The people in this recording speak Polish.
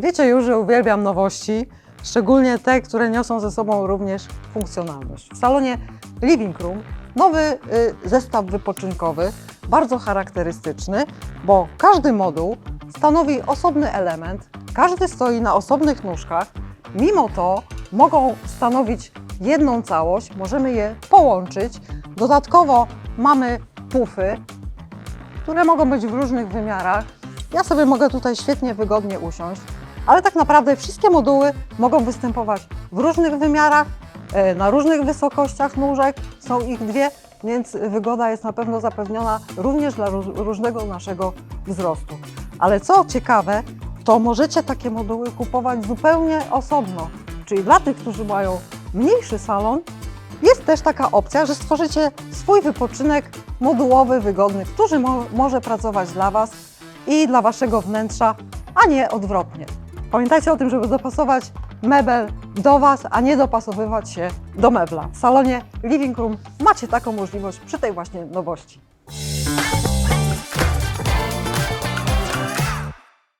Wiecie już, że uwielbiam nowości, szczególnie te, które niosą ze sobą również funkcjonalność. W salonie Living Room nowy y, zestaw wypoczynkowy, bardzo charakterystyczny, bo każdy moduł stanowi osobny element, każdy stoi na osobnych nóżkach, mimo to mogą stanowić jedną całość, możemy je połączyć. Dodatkowo mamy pufy, które mogą być w różnych wymiarach. Ja sobie mogę tutaj świetnie, wygodnie usiąść, ale tak naprawdę wszystkie moduły mogą występować w różnych wymiarach, e, na różnych wysokościach nóżek, są ich dwie, więc wygoda jest na pewno zapewniona również dla róż- różnego naszego wzrostu. Ale co ciekawe, to możecie takie moduły kupować zupełnie osobno, czyli dla tych, którzy mają mniejszy salon, jest też taka opcja, że stworzycie swój wypoczynek modułowy, wygodny, który mo może pracować dla Was i dla Waszego wnętrza, a nie odwrotnie. Pamiętajcie o tym, żeby dopasować mebel do Was, a nie dopasowywać się do mebla. W salonie Living Room macie taką możliwość przy tej właśnie nowości.